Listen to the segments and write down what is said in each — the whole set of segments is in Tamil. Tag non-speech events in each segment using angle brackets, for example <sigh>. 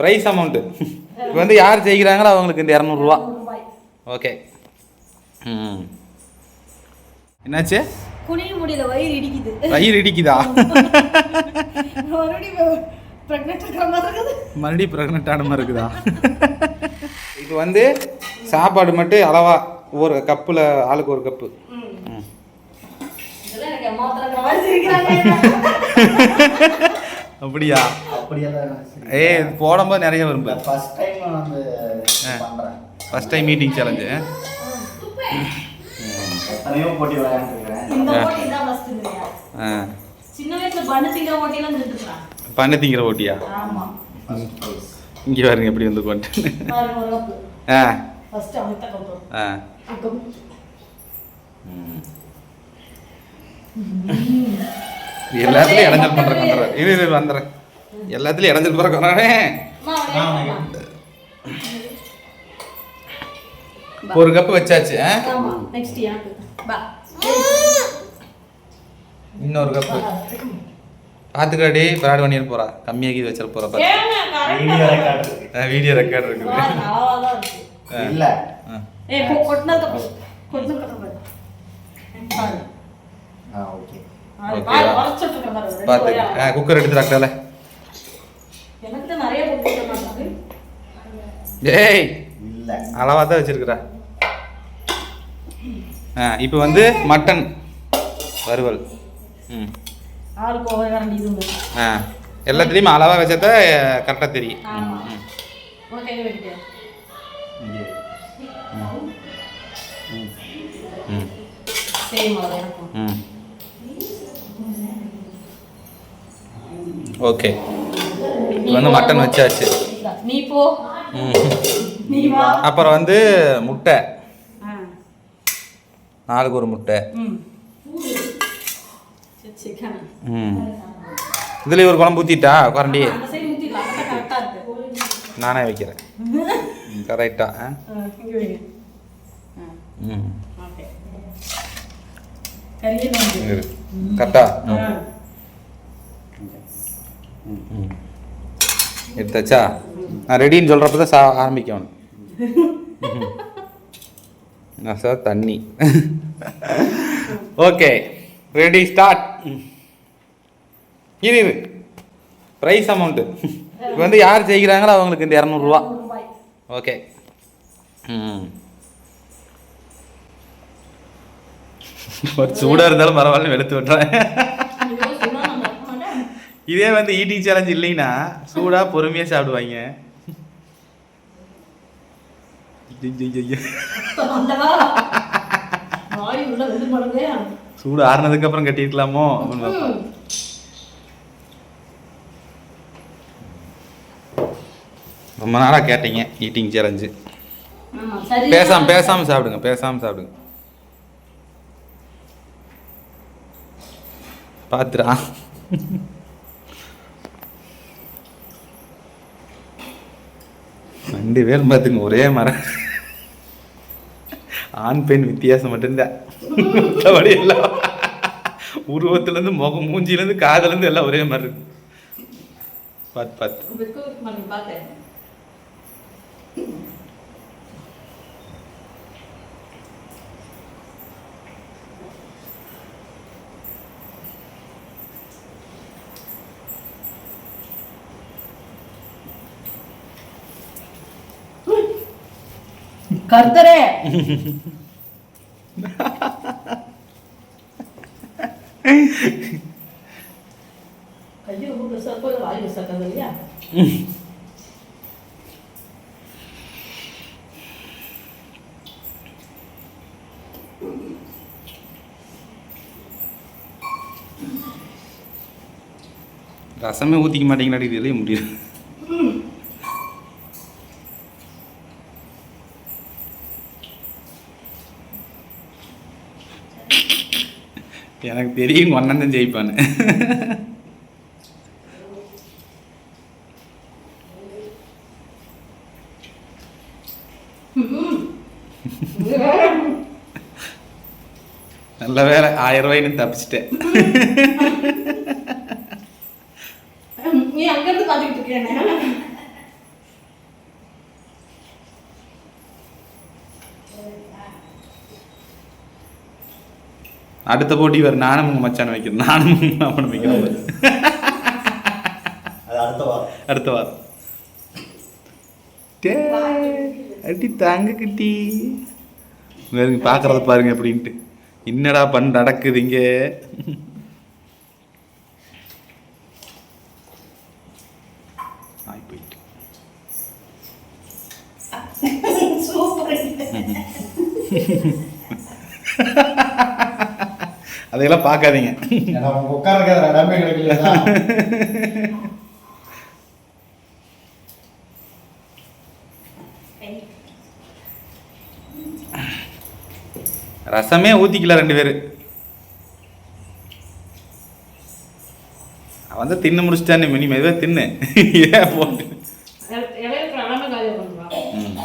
ப்ரைஸ் அமௌண்ட்டு இப்போ வந்து யார் ஜெயிக்கிறாங்களோ அவங்களுக்கு இந்த இரநூறுவா. ஓகே ம். என்னாச்சு? குனிய முடியல வயிறு இடிக்குது. வயிறு இடிக்குதா? மறுபடியும் ப்ரெக்னென்ட் ஆன மாதிரி இருக்குதா? இது வந்து சாப்பாடு மட்டும் அளவா ஒரு கப்பில் ஆளுக்கு ஒரு கப்பு. அப்படியா? அப்படியே தான். ஏய் இது போடும்போது நிறைய விரும்பு. நான் ஃபர்ஸ்ட் டைம் வந்து பண்றேன். ஃபஸ்ட் டைம் மீட்டிங் சேலஞ்சு எத்தனையோ போட்டி சின்ன வயசுல பண்ணு திங்கிற பண்ண திங்கிற ஓட்டியா ஆமா. ஃபர்ஸ்ட் ப்ரைஸ் இங்கே பாருங்க எப்படி வந்து கொண்டு. ஆ. ஆ. எல்லாத்துலயும் இடைஞ்சல் பண்ற வந்துடுறேன் இரு இரு வந்துடுறேன் எல்லாத்துலயும் இடைஞ்சல் கப்பு. ஒரு கப்பு வச்சாச்சு ஆ? ஆமா நெக்ஸ்ட் எனக்கு. பா இன்னொரு கப்பு பார்த்துக்காடி பிராட் பண்ணிட போறா. கம்மியாக்கி வச்சிட போறா பாரு. வீடியோ ரெக்கார்ட் இருக்கு. ஆ, வீடியோ ரெக்கார்ட் இருக்குது பாருங்க, அளவாதான் ஏய் இல்ல. அளவாக தான் வச்சிருக்கிறா. ஆ இப்போ வந்து மட்டன் வறுவல். ம். ஆ எல்லாத்துலேயுமே அளவாக வச்சா தான் கரெக்டாக தெரியும். ம். ம். ஓகே. வந்து மட்டன். வச்சாச்சு. நீ போ. அப்புறம் வந்து முட்டை. நாளுக்கு ஒரு முட்டை. இதுலேயே ஒரு குழம்பு ஊற்றிட்டா குரண்டி. நானே வைக்கிறேன். கரெக்டா? ம். கரெக்டா எடுத்தாச்சா? நான் ரெடின்னு சொல்கிறப்ப தான் சா ஆரம்பிக்கணும் நான் சார் தண்ணி. ஓகே ரெடி ஸ்டார்ட் இது இது ப்ரைஸ் அமௌண்ட்டு இப்போ வந்து யார் ஜெயிக்கிறாங்களோ அவங்களுக்கு இந்த இரநூறுவா. ஓகே ம். சூடாக இருந்தாலும் பரவாயில்ல எடுத்து விட்டுறேன் ஐயோ, சொன்னா நான் நம்ப மாட்டேன். இதே வந்து ஈட்டிங் சேலஞ்ச் இல்லைன்னா சூடா பொறுமையா சாப்பிடுவாங்க. சூடு ஆறுனதுக்கு அப்புறம் கட்டிருக்கலாமோ ரொம்ப நாளா கேட்டீங்க ஈட்டிங் சேலஞ்சு பேசாம பேசாம சாப்பிடுங்க பேசாம சாப்பிடுங்க பாத்துடா ரெண்டு பேரும் பார்த்துங்க ஒரே மரம். ஆண் பெண் வித்தியாசம் மட்டும்தான் மற்றபடி எல்லாம் உருவத்துலேருந்து முகம் மூஞ்சிலேருந்து காதலேருந்து எல்லாம் ஒரே மாதிரி இருக்கு. பார்த்து பார்த்து கர்த்தரே. கையை வாய் இல்லையா? ரசமே ஊற்றிக்க மாட்டேங்களாடி இதுலேயே முடியும் எனக்கு தெரியும் ஒன்னன் தான் ஜெயிப்பான்னு நல்ல வேலை ஆயிரம் ரூபாய்னு தப்பிச்சிட்டேன். நீ அங்கிருந்து பார்த்துக்கிட்டு இருக்கேன் அடுத்த போட்டி வேறு நானும் உங்க மச்சான் வைக்கிறேன் நானும் அவனை வைக்கிறேன் அடுத்த வாரம். அடுத்த வாரம். டே, அடி தாங்க கிட்டி. வேறுங்க பார்க்கறத பாருங்க எப்படின்ட்டு. என்னடா பண்ண நடக்குது இங்க? போயிட்டு <laughs> அதையெல்லாம் பார்க்காதீங்க. உட்கார இடமே ரசமே ஊத்திக்கல ரெண்டு பேரு. அவன் வந்து தின்னு முடிச்சிட்டானே மினி மெதுவாக தின்னு. ஏன் போட்டு இலையில எல்லாமே காலியாக பண்ணுறான் ம்.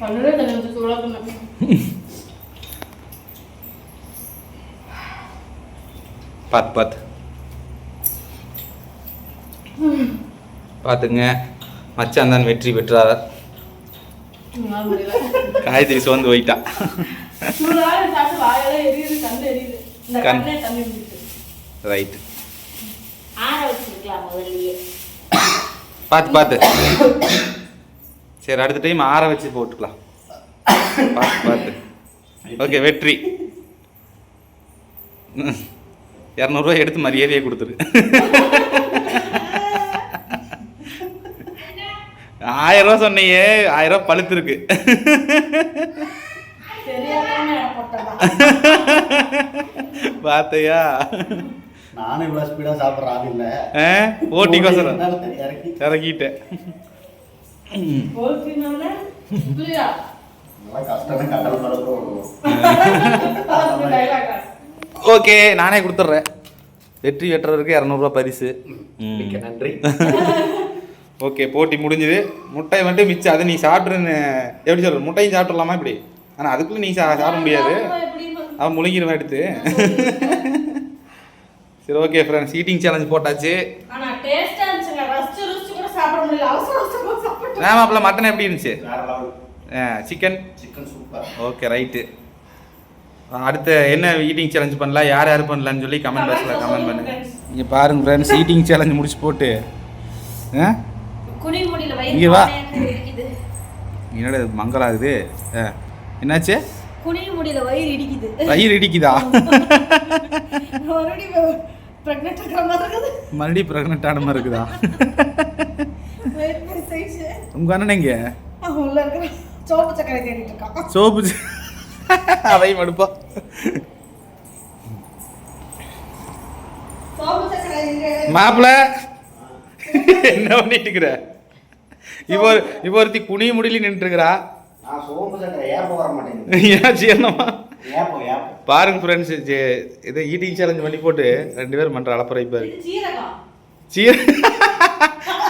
பண்ணவே தண்ணி வந்து சூடாக பண்ண பார்த்து பார்த்து பார்த்துங்க மச்சான் தான் வெற்றி பெற்றார். காயத்ரி சோர்ந்து போயிட்டா. ரைட் பார்த்து பார்த்து சரி அடுத்த டைம் ஆற வச்சு போட்டுக்கலாம். பார்த்து ஓகே வெற்றி. இரநூறுவா எடுத்து மரியாதையே கொடுத்துரு. ஆயிரம் ரூபா சொன்னியே ஆயிரம் ரூபா பழுத்திருக்கு. பார்த்தையா நானும் இவ்வளோ ஸ்பீடாக சாப்பிட்ற ஆள் இல்லை. ஓட்டிக்கோசரம். இறக்கி இறக்கிட்டேன். கஷ்டமே கடல் ஓகே நானே கொடுத்துட்றேன். வெற்றி பெற்றவருக்கு இரநூறுவா பரிசு. நன்றி. <laughs> ஓகே போட்டி முடிஞ்சுது. முட்டை மட்டும் மிச்சம். அதை நீ சாப்பிட்ருன்னு எப்படி சொல்ற முட்டையும் சாப்பிட்றலாமா இப்படி? ஆனால் அதுக்குள்ளே நீ சா சாப்பிட முடியாது. அவன் முழுங்கிடுவேன் எடுத்து. <laughs> சரி ஓகே ஃப்ரெண்ட்ஸ் ஈட்டிங் சேலஞ்ச் போட்டாச்சு. சாப்பிட்டு நேமாப்பில் மட்டன் எப்படி இருந்துச்சு? Chicken chicken super okay right அடுத்து என்ன ஈட்டிங் சேலஞ்ச் பண்ணலாம்? யார் யார் பண்ணலான்னு சொல்லி கமெண்ட் பாக்ஸில் கமெண்ட் பண்ணுங்க. இங்கே பாருங்க ஃப்ரெண்ட்ஸ் ஈட்டிங் சேலஞ்ச் முடிச்சு போட்டு. இங்க வா. என்னடா இது மங்களம் ஆகுது ஆ, என்னாச்சு? குனிய முடியல வயிறு இடிக்குது. வயிறு இடிக்குதா? <laughs> மறுபடியும் பிரெக்னென்ட் ஆன மாதிரி இருக்குதா? <laughs> உங்கள் அண்ணன் எங்க? உள்ள இருக்கிற சோப்பு சக்கரை தேடிட்டு இருக்கான் சோப்பு அதையும் மடுப்பா சோப்பு சக்கரை எங்க? மாப்பிள்ள என்ன பண்ணிட்டு இருக்கிற? இப்போ ஒரு- இப்போ ஒருத்தி குனிய முடியல நின்றுருக்கிறா <laughs> பாருங்க ஃப்ரெண்ட்ஸ் இதை ஈட்டிங் சேலஞ்ச் பண்ணி போட்டு ரெண்டு பேரும் பண்ற அலப்பறை பாரு சீரகம். சீர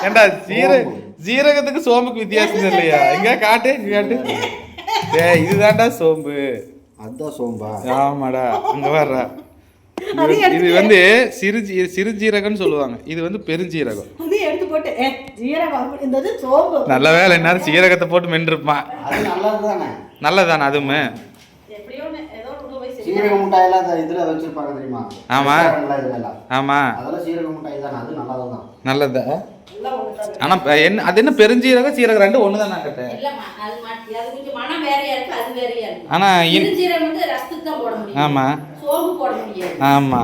ஏண்டா சீர சீரகத்துக்கு சோம்புக்கு வித்தியாசம் இல்லையா எங்க காட்டு? இங்க காட்டு. ஏ இதுதான்டா சோம்பு. அதுதான் சோம்பா. ஆமாடா அங்க வர்றா. இது- வந்து சிறு சிறு ஜீரகம்னு சொல்லுவாங்க. இது வந்து பெருஞ்சீரகம். நல்ல வேலை என்ன சீரகத்தை போட்டு மென்றிருப்பான். நல்லதானே போய் சீரக. முட்டாயெல்லாம் அந்த இதுல வச்சிருப்பாங்க தெரியுமா? ஆமா. எல்லாம். ஆமா. அதெல்லாம் சீரக முட்டாய் தானே அது நல்லது? எல்லாம். ஆனா என்ன அது என்ன பெருஞ்சீரகம் சீரகம் ரெண்டு ஒன்று தான் நான் கேட்டேன். இல்லம்மா, அது மாத்தி- அது கொஞ்சம் மனம் வேறையா இருக்கு, அது வேறையா இருக்கு. ஆனா இன்- சிறுஜீரகம் வந்து ரசத்துக்கு தான் போட முடியும். ஆமா. சோம்பு போட முடியாது. ஆமா.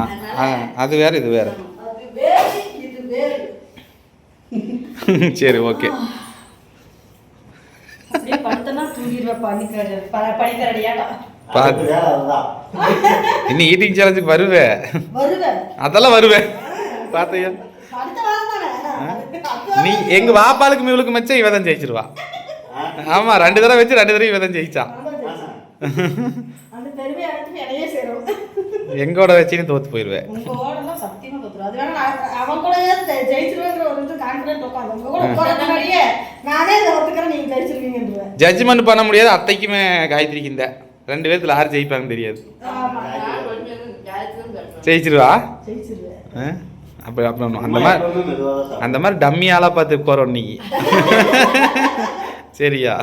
அது வேற இது வேற. <laughs> சரி ஓகே. இன்னும் ஈட்டிங் சேலஞ்சுக்கு வருவேன் வருவேன். அதெல்லாம் வருவேன் பார்த்தையா நீ எங்க வாப்பாளுக்கு மிவளுக்கு மெச்சம் இவ தான் ஜெயிச்சிருவா. ஆமா ரெண்டு தடவை வச்சு ரெண்டு தடவை இவ தான் ஜெயிச்சா. அந்த பெருமை அனைத்தும் என்னையே சேரும். எங்கோட வச்சுன்னு தோத்து போயிருவேன். ஜட்ஜ்மெண்ட் பண்ண முடியாது அத்தைக்குமே காயத்ரிக்கு இந்த ரெண்டு பேர்த்துல யார் ஜெயிப்பாங்கன்னு தெரியாது. ஆமா. ஜெயிச்சிருவா? அப்போ அப்போ அந்த மாதிரி அந்த மாதிரி டம்மி ஆளாக பார்த்து போகிறோம் இன்னைக்கு. <laughs> சரியா?